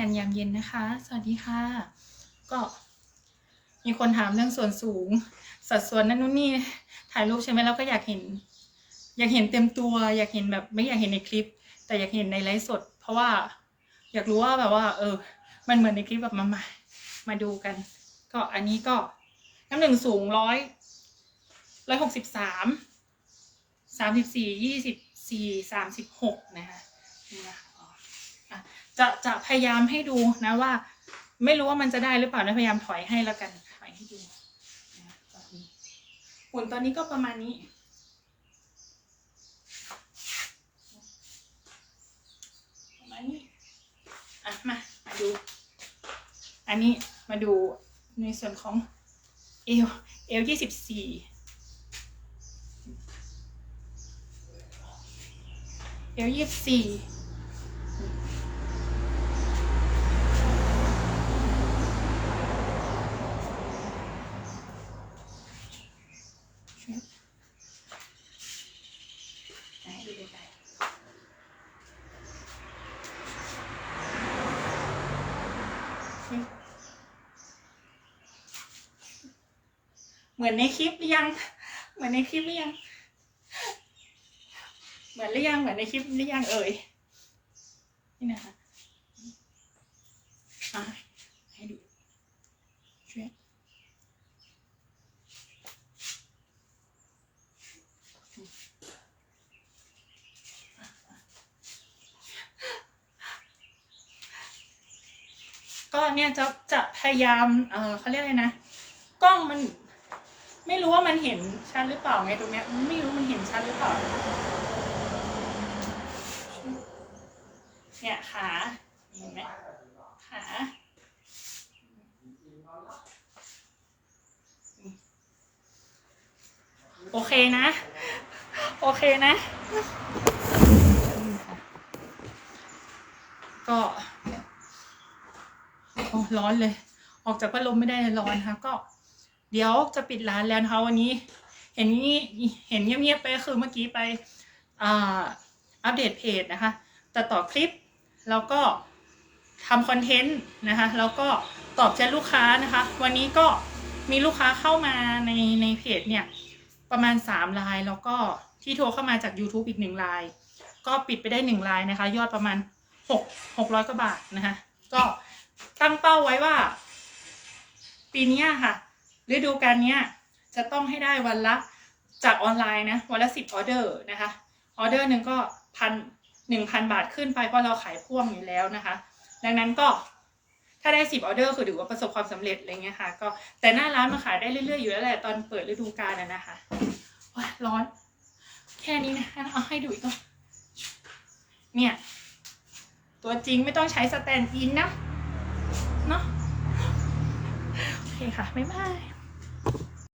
กันยามเย็นนะคะ สวัสดีค่ะ ก็มีคนถามเรื่องส่วนสูง สัดส่วนนั่นนู่นนี่ถ่ายรูปใช่ไหมเราก็อยากเห็น อยากเห็นเต็มตัว อยากเห็นแบบไม่อยากเห็นในคลิป แต่อยากเห็นในไลฟ์สด เพราะว่าอยากรู้ว่าแบบว่า เออ มันเหมือนในคลิปแบบมามามาดูกัน ก็อันนี้ก็น้ำหนึ่งสูงร้อยร้อยหกสิบสามสามสิบสี่ยี่สิบสี่สามสิบหกนะคะนี่นะคะ อ๋ออะ จะจะพยายามให้ดูนะว่า ไม่รู้ว่ามันจะได้หรือเปล่านะพยายามถอยให้แล้วกันถอยให้ดูนะตอนนี้หุ่นตอนนี้ก็ประมาณนี้ประมาณนี้อะมามาดู อันนี้มาดูในส่วนของเอวเอวยี่สิบสี่เอวยี่สิบสี่ ให้ดูใกล้ๆ เหมือนในคลิปหรือยัง เหมือนในคลิปหรือยัง เหมือนหรือยัง เหมือนในคลิปหรือยังเอ่ย นี่นะคะอะให้ดูช่วยก็เนี่ยจะจะพยายาม เออเขาเรียกอะไรนะ กล้องมัน รู้ว่ามันเห็นชัดหรือเปล่าไงตรงเนี้ยไม่รู้มันเห็นชัดหรือเปล่า เนี่ยขาเห็นไหมขาโอเคนะ โอเคนะ ก็ร้อนเลย ออกจากพัดลมไม่ได้ร้อนนะคะก็ เดี๋ยวจะปิดร้านแล้วนะคะวันนี้ เห็นนี่เห็นเงียบๆไปคือเมื่อกี้ไปอัปเดตเพจนะคะตัดต่อคลิปแล้วก็ทำคอนเทนต์นะคะแล้วก็ตอบแชทลูกค้านะคะ วันนี้ก็มีลูกค้าเข้ามาในในเพจเนี่ยประมาณ3ลายแล้วก็ที่โทรเข้ามาจาก YouTube อีกหนึ่งลาย ก็ปิดไปได้หนึ่งลายนะคะ ยอดประมาณ6 600กว่าบาทนะคะ ก็ตั้งเป้าไว้ว่า ปีนี้ค่ะ ฤดูกาลเนี้จะต้องให้ได้วันละจากออนไลน์นะวันละสิบออเดอร์นะคะออเดอร์หนึ่งก็พันหนึ่งพันบาทขึ้นไปเพราะเราขายพ่วงอยู่แล้วนะคะ ดังนั้นก็ถ้าได้สิบออเดอร์คือถือว่าประสบความสำเร็จอะไรเงี้ยค่ะ ก็แต่หน้าร้านมาขายได้เรื่อยๆอยู่แล้วแหละตอนเปิดฤดูกาลนะนะคะว้าร้อน แค่นี้นะเอาให้ดูอีกก็เนี่ย ตัวจริงไม่ต้องใช้สแตนด์อินนะเนาะโอเคค่ะ บ๊ายบาย Thank you.